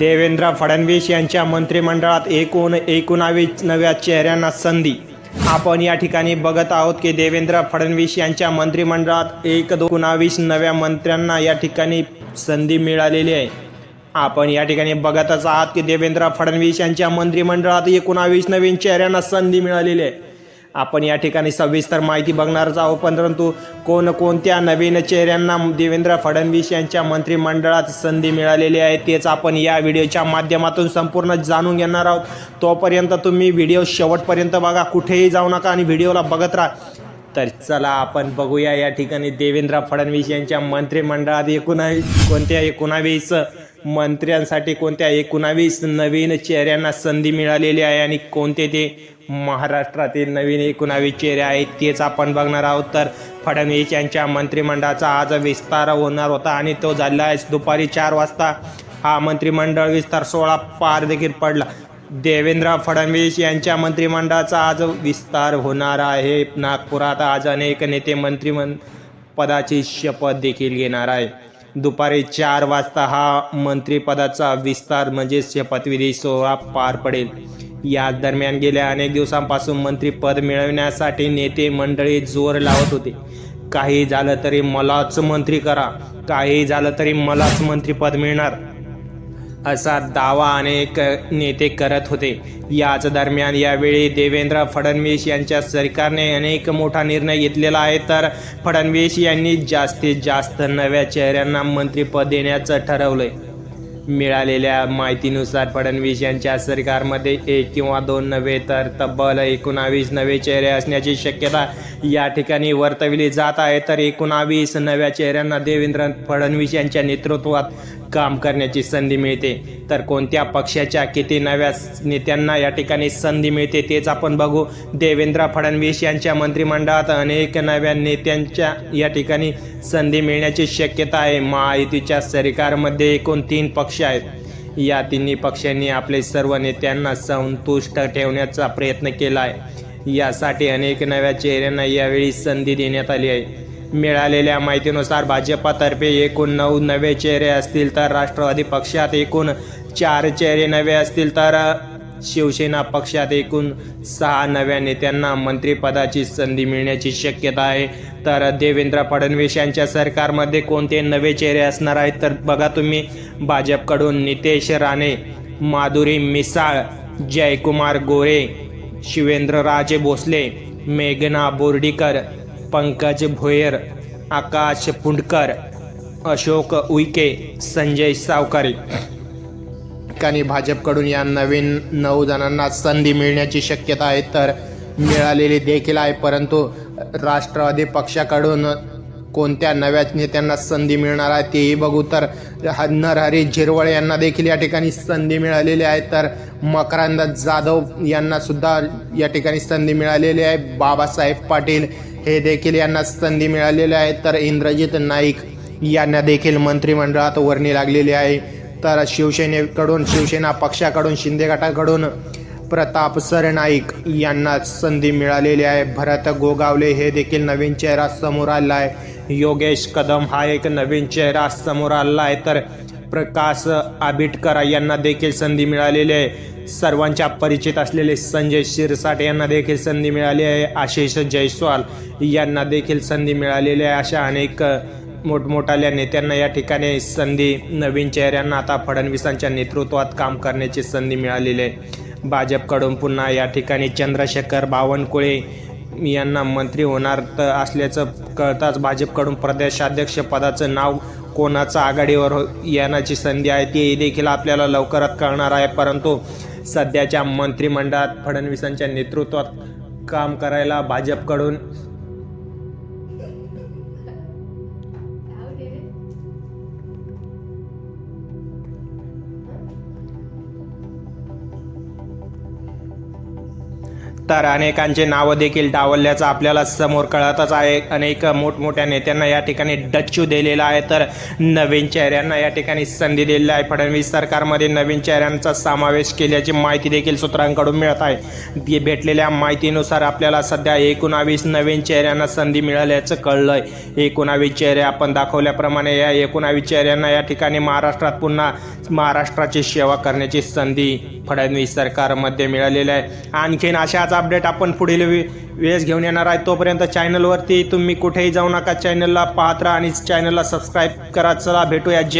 देवेंद्र फडणवीस यांच्या मंत्रिमंडळात एकूण एकोणावीस नव्या चेहऱ्यांना संधी. आपण या ठिकाणी बघत आहोत की देवेंद्र फडणवीस यांच्या मंत्रिमंडळात एक एकोणावीस नव्या मंत्र्यांना या ठिकाणी संधी मिळालेली आहे. आपण या ठिकाणी बघतच आहात की देवेंद्र फडणवीस यांच्या मंत्रिमंडळात एकोणावीस नवीन चेहऱ्यांना संधी मिळालेली आहे. आपण या ठिकाणी सविस्तर माहिती बघणारच आहोत. परंतु कोणकोणत्या नवीन चेहऱ्यांना देवेंद्र फडणवीस यांच्या मंत्रिमंडळात संधी मिळालेली आहे तेच आपण या व्हिडिओच्या माध्यमातून संपूर्ण जाणून घेणार आहोत. तोपर्यंत तुम्ही व्हिडिओ शेवटपर्यंत बघा कुठेही जाऊ नका आणि व्हिडिओला बघत राहा. तर चला आपण बघूया या ठिकाणी देवेंद्र फडणवीस यांच्या मंत्रिमंडळात एकोणावीस कोणत्या एकोणावीस मंत्र्यांसाठी कोणत्या एकोणावीस नवीन चेहऱ्यांना संधी मिळालेली आहे आणि कोणते ते महाराष्ट्रातील नवीन एकोणावीस चेहरे आहेत तेच आपण बघणार आहोत. तर फडणवीस यांच्या मंत्रिमंडळाचा आज विस्तार होणार होता आणि तो झाला आहे दुपारी चार वाजता. हा मंत्रिमंडळ विस्तार सोळा पार देखील पडला. देवेंद्र फडणवीस यांच्या मंत्रिमंडळाचा आज विस्तार होणार आहे. नागपुरात आज अनेक नेते मंत्रिमं पदाची शपथ देखील घेणार आहे. दुपारी चार वाजता हा मंत्रिपदाचा विस्तार म्हणजे शपथविधी सोहळा पार पडेल. याच दरम्यान गेल्या अनेक दिवसांपासून मंत्रीपद मिळवण्यासाठी नेते मंडळी जोर लावत होते. काही झालं तरी मलाच मंत्री करा काही झालं तरी मलाच मंत्रीपद मिळणार असा दावा अनेक नेते करत होते. याच दरम्यान यावेळी देवेंद्र फडणवीस यांच्या सरकारने अनेक मोठा निर्णय घेतलेला आहे. तर फडणवीस यांनी जास्तीत जास्त नव्या चेहऱ्यांना मंत्रिपद देण्याचं ठरवलंय. मिळालेल्या माहितीनुसार फडणवीस यांच्या सरकारमध्ये एक किंवा दोन नव्हे तर तब्बल एकोणावीस नवे चेहरे असण्याची शक्यता या ठिकाणी वर्तविली जात आहे. तर एकोणावीस नव्या चेहऱ्यांना देवेंद्र फडणवीस यांच्या नेतृत्वात काम करण्याची संधी मिळते. तर कोणत्या पक्षाच्या किती नव्या नेत्यांना या ठिकाणी संधी मिळते तेच आपण बघू. देवेंद्र फडणवीस यांच्या मंत्रिमंडळात अनेक नव्या नेत्यांच्या या ठिकाणी संधी मिळण्याची शक्यता आहे. महायुतीच्या सरकारमध्ये एकूण तीन पक्ष आहेत. या तिन्ही पक्षांनी आपले सर्व नेत्यांना संतुष्ट ठेवण्याचा प्रयत्न केला आहे. यासाठी अनेक नव्या चेहऱ्यांना यावेळी संधी देण्यात आली आहे. मिळालेल्या माहितीनुसार भाजपातर्फे एकूण नऊ नवे चेहरे असतील तर राष्ट्रवादी पक्षात एकूण चार चेहरे नवे असतील तर शिवसेना पक्षात एकूण सहा नव्या नेत्यांना मंत्रिपदाची संधी मिळण्याची शक्यता आहे. तर देवेंद्र फडणवीस यांच्या सरकारमध्ये कोणते नवे चेहरे असणार आहेत? तर बघा तुम्ही भाजपकडून नितेश राणे माधुरी मिसाळ जयकुमार गोरे शिवेंद्रराजे भोसले मेघना बोर्डीकर पंकज भोयर आकाश पुंडकर अशोक उईके संजय सावकारी. ठिकाणी भाजपकडून या नवीन नऊ जणांना संधी मिळण्याची शक्यता आहे तर मिळालेली देखील आहे. परंतु राष्ट्रवादी पक्षाकडून कोणत्या नव्या नेत्यांना संधी मिळणार आहे तेही बघू. तर ह- नरहरी झिरवळ यांना देखील या ठिकाणी संधी मिळालेली आहे तर मकरांद जाधव यांना सुद्धा या ठिकाणी संधी मिळालेली आहे. बाबासाहेब पाटील हे देखील यांना संधी मिळालेली आहे तर इंद्रजित नाईक यांना देखील मंत्रिमंडळात वर्णी लागलेली आहे. तर शिवसेनेकडून शिवसेना पक्षाकडून शिंदे गटाकडून प्रताप सरनाईक यांना संधी मिळालेली आहे. भरत गोगावले हे देखील नवीन चेहरा समोर आला आहे. योगेश कदम हा एक नवीन चेहरा समोर आला आहे. तर प्रकाश आबिटकर यांना देखील संधी मिळालेली आहे. सर्वांच्या परिचित असलेले संजय शिरसाट यांना देखील संधी मिळाली आहे. आशिष जयस्वाल यांना देखील संधी मिळालेली आहे. अशा अनेक मोठमोठाल्या नेत्यांना या ठिकाणी संधी नवीन चेहऱ्यांना आता फडणवीसांच्या नेतृत्वात काम करण्याची संधी मिळालेली आहे. भाजपकडून पुन्हा या ठिकाणी चंद्रशेखर बावनकुळे यांना मंत्री होणार तर असल्याचं कळताच भाजपकडून प्रदेशाध्यक्षपदाचं नाव कोणाचं आघाडीवर हो- येण्याची संधी आहे ती देखील आपल्याला लवकरात कळणार आहे. परंतु सध्याच्या मंत्रिमंडळात फडणवीसांच्या नेतृत्वात काम करायला भाजपकडून तर अनेकांचे नावं देखील डावलल्याचं आपल्याला समोर कळतच आहे. अनेक मोठमोठ्या नेत्यांना या ठिकाणी डच्चू दिलेला आहे. तर नवीन चेहऱ्यांना या ठिकाणी संधी दिलेली आहे. फडणवीस सरकारमध्ये नवीन चेहऱ्यांचा समावेश केल्याची माहिती देखील सूत्रांकडून मिळत आहे. भेटलेल्या माहितीनुसार आपल्याला सध्या एकोणावीस नवीन चेहऱ्यांना संधी मिळाल्याचं कळलंय. एकोणावीस चेहरे आपण दाखवल्याप्रमाणे या एकोणावीस चेहऱ्यांना या ठिकाणी महाराष्ट्रात पुन्हा महाराष्ट्राची सेवा करण्याची संधी फडणवीस सरकारमध्ये मिळालेली आहे. आणखीन अशाच अपडेट आपण पुढील वे- वेळेस घेऊन येणार आहे. तोपर्यंत चॅनलवरती तुम्ही कुठेही जाऊ नका. चॅनलला पाहत राहा आणि चॅनलला सबस्क्राईब करा. चला भेटूया. जय